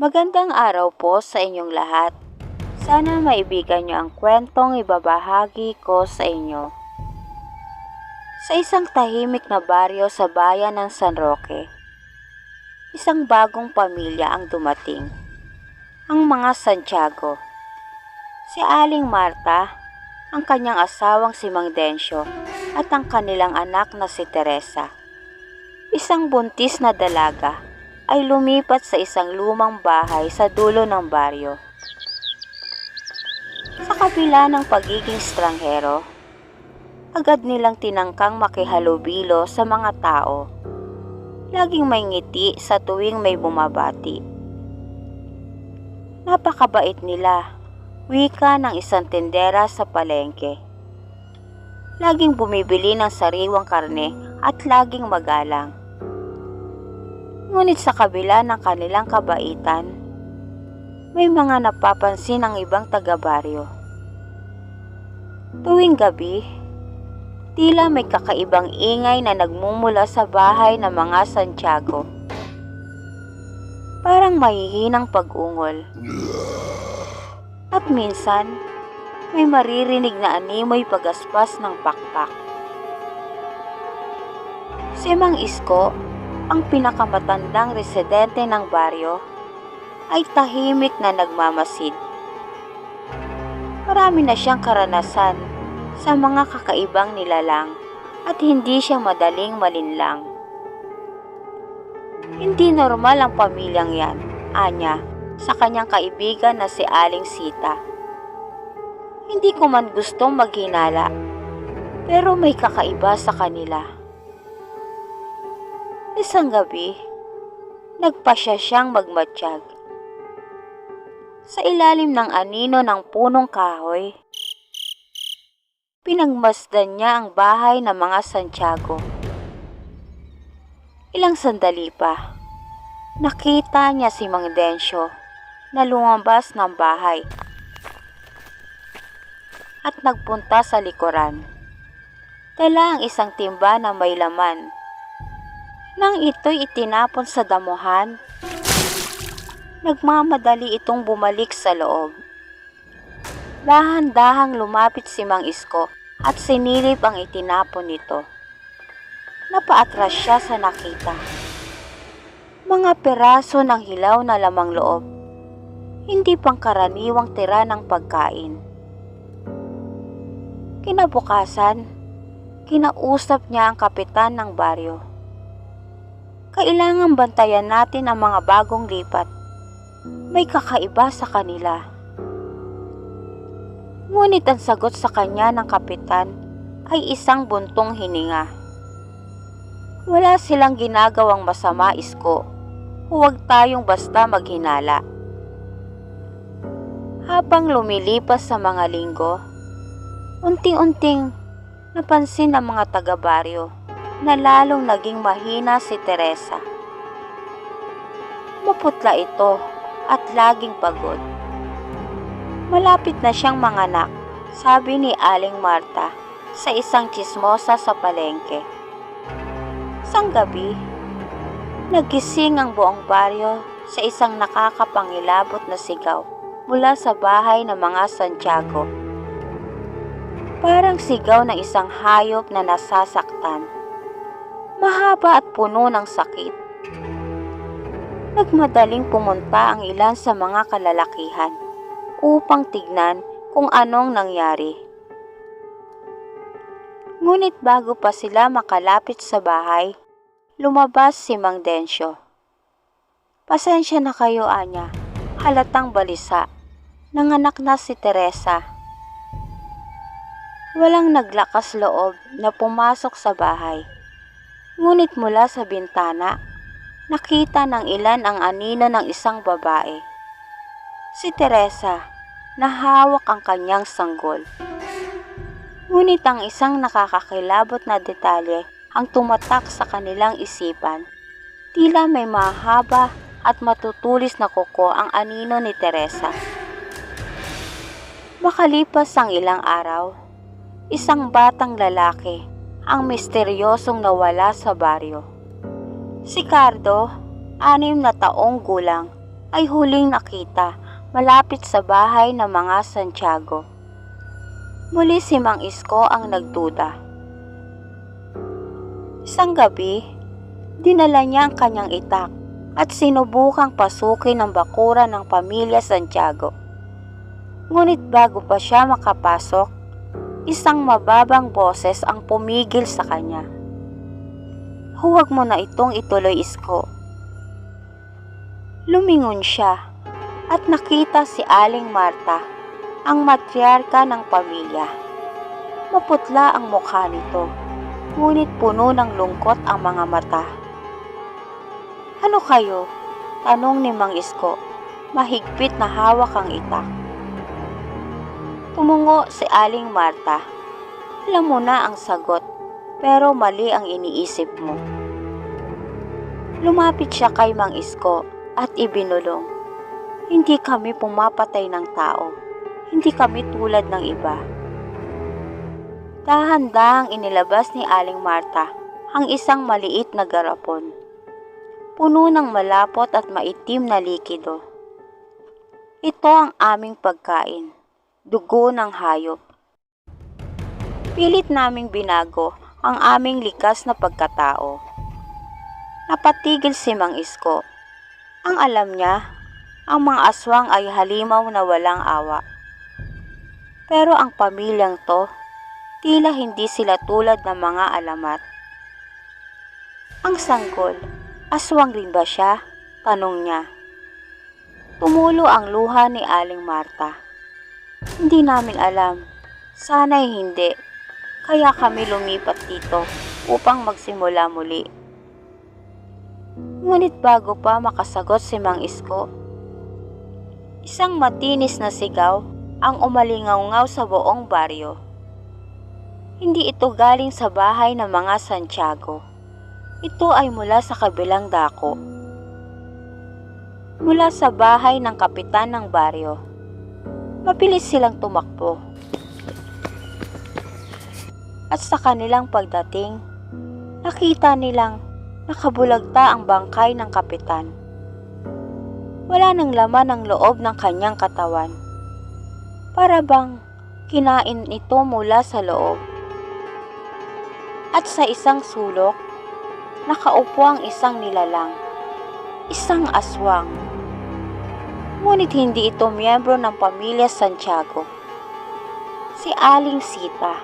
Magandang araw po sa inyong lahat. Sana maibigan niyo ang kwentong ibabahagi ko sa inyo. Sa isang tahimik na baryo sa bayan ng San Roque, isang bagong pamilya ang dumating. Ang mga Santiago. Si Aling Marta, ang kanyang asawang si Mang Dencio at ang kanilang anak na si Teresa. Isang buntis na dalaga ay lumipat sa isang lumang bahay sa dulo ng baryo. Sa kabila ng pagiging stranghero, agad nilang tinangkang makihalubilo sa mga tao. Laging may ngiti sa tuwing may bumabati. Napakabait nila, wika ng isang tendera sa palengke. Laging bumibili ng sariwang karne at laging magalang. Ngunit sa kabila ng kanilang kabaitan, may mga napapansin ang ibang taga-baryo. Tuwing gabi, tila may kakaibang ingay na nagmumula sa bahay ng mga Santiago. Parang mahihinang pag-ungol. At minsan, may maririnig na animoy pagaspas ng pakpak. Si Mang Isko, ang pinakamatandang residente ng baryo, ay tahimik na nagmamasid. Marami na siyang karanasan sa mga kakaibang nilalang at hindi siya madaling malinlang. Hindi normal ang pamilyang yan, anya, sa kanyang kaibigan na si Aling Sita. Hindi ko man gustong maghinala, pero may kakaiba sa kanila. Isang gabi, nagpasya siyang magmatsyag. Sa ilalim ng anino ng punong kahoy, pinagmasdan niya ang bahay ng mga Santiago. Ilang sandali pa, nakita niya si Mang Dencio na lumabas ng bahay at nagpunta sa likuran. Dala ang isang timba na may laman nang ito'y itinapon sa damuhan, nagmamadali itong bumalik sa loob. Dahan-dahang lumapit si Mang Isko at sinilip ang itinapon nito. Napaatras siya sa nakita. Mga peraso ng hilaw na lamang loob, hindi pangkaraniwang tira ng pagkain. Kinabukasan, kinausap niya ang kapitan ng baryo kailangang bantayan natin ang mga bagong lipat. May kakaiba sa kanila. Ngunit ang sagot sa kanya ng kapitan ay isang buntong hininga. Wala silang ginagawang masama, Isko. Huwag tayong basta maghinala. Habang lumilipas sa mga linggo, unting-unting napansin ng mga taga-baryo na lalong naging mahina si Teresa. Maputla ito at laging pagod. Malapit na siyang manganak, sabi ni Aling Marta sa isang chismosa sa palengke. Sang gabi, nagising ang buong baryo sa isang nakakapangilabot na sigaw mula sa bahay ng mga Santiago. Parang sigaw ng isang hayop na nasasaktan mahaba at puno ng sakit. Nagmadaling pumunta ang ilan sa mga kalalakihan upang tignan kung anong nangyari. Ngunit bago pa sila makalapit sa bahay, lumabas si Mang Dencio. Pasensya na kayo, Anya. Halatang balisa. Nanganak na si Teresa. Walang naglakas loob na pumasok sa bahay. Ngunit mula sa bintana, nakita ng ilan ang anino ng isang babae. Si Teresa, nahawak ang kanyang sanggol. Ngunit ang isang nakakakilabot na detalye ang tumatak sa kanilang isipan. Tila may mahaba at matutulis na kuko ang anino ni Teresa. Makalipas ang ilang araw, isang batang lalaki ang misteryosong nawala sa baryo. Si Cardo, anim na taong gulang, ay huling nakita malapit sa bahay ng mga Santiago. Muli si Mang Isko ang nagduda. Isang gabi, dinala niya ang kanyang itak at sinubukang pasukin ng bakura ng pamilya Santiago. Ngunit bago pa siya makapasok, isang mababang boses ang pumigil sa kanya. Huwag mo na itong ituloy, Isko. Lumingon siya at nakita si Aling Marta, ang matriarka ng pamilya. Maputla ang mukha nito, ngunit puno ng lungkot ang mga mata. Ano kayo? Tanong ni Mang Isko, mahigpit na hawak ang itak. Tumungo si Aling Marta. Alam mo na ang sagot, pero mali ang iniisip mo. Lumapit siya kay Mang Isko at ibinulong. Hindi kami pumapatay ng tao. Hindi kami tulad ng iba. Dahan-dahang inilabas ni Aling Marta ang isang maliit na garapon. Puno ng malapot at maitim na likido. Ito ang aming pagkain, dugo ng hayop. Pilit naming binago ang aming likas na pagkatao. Napatigil si Mang Isko. Ang alam niya, ang mga aswang ay halimaw na walang awa. Pero ang pamilyang to, tila hindi sila tulad ng mga alamat. Ang sanggol, aswang rin ba siya? Tanong niya. Tumulo ang luha ni Aling Marta. Hindi namin alam. Sana'y hindi. Kaya kami lumipat dito upang magsimula muli. Ngunit bago pa makasagot si Mang Isko, isang matinis na sigaw ang umalingaw sa buong baryo. Hindi ito galing sa bahay ng mga Santiago. Ito ay mula sa kabilang dako. Mula sa bahay ng kapitan ng baryo. Mabilis silang tumakbo. At sa kanilang pagdating, nakita nilang nakabulagta ang bangkay ng kapitan. Wala nang laman ang loob ng kanyang katawan. Para bang kinain ito mula sa loob. At sa isang sulok, nakaupo ang isang nilalang, isang aswang. Ngunit hindi ito miyembro ng pamilya Santiago. Si Aling Sita.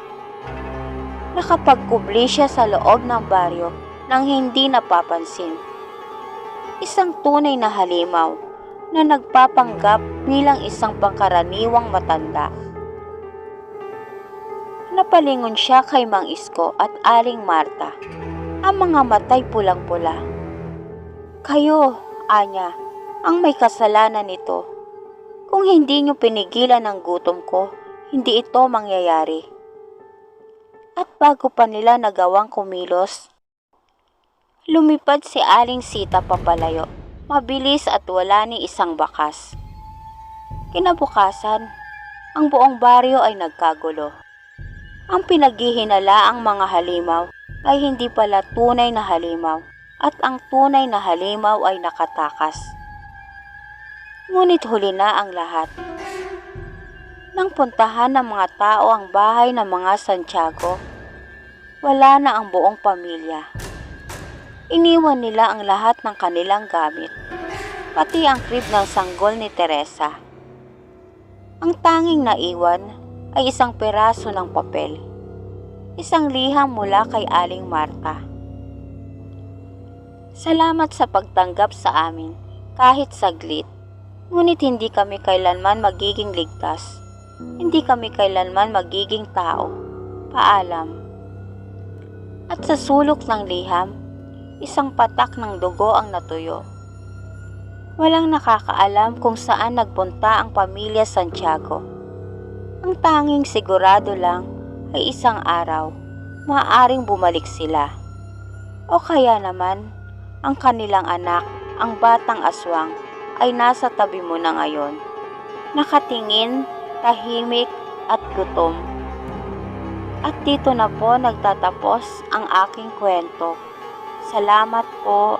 Nakapagkubli siya sa loob ng baryo nang hindi napapansin. Isang tunay na halimaw na nagpapanggap bilang isang pangkaraniwang matanda. Napalingon siya kay Mang Isko at Aling Marta. Ang mga matay pulang-pula. Kayo, Anya, ang may kasalanan nito. Kung hindi niyo pinigilan ang gutom ko, hindi ito mangyayari. At bago pa nila nagawang kumilos, lumipad si Aling Sita papalayo, mabilis at wala ni isang bakas. Kinabukasan, ang buong baryo ay nagkagulo. Ang pinaghihinala ang mga halimaw ay hindi pala tunay na halimaw at ang tunay na halimaw ay nakatakas. Ngunit huli na ang lahat. Nang puntahan ng mga tao ang bahay ng mga Santiago, wala na ang buong pamilya. Iniwan nila ang lahat ng kanilang gamit, pati ang crib ng sanggol ni Teresa. Ang tanging naiwan ay isang peraso ng papel, isang liham mula kay Aling Marta. Salamat sa pagtanggap sa amin, kahit saglit. Ngunit hindi kami kailanman magiging ligtas. Hindi kami kailanman magiging tao. Paalam. At sa sulok ng liham, isang patak ng dugo ang natuyo. Walang nakakaalam kung saan nagpunta ang pamilya Santiago. Ang tanging sigurado lang ay isang araw, maaaring bumalik sila. O kaya naman, ang kanilang anak, ang batang aswang, ay nasa tabi mo na ngayon. Nakatingin, tahimik at gutom. At dito na po nagtatapos ang aking kwento. Salamat po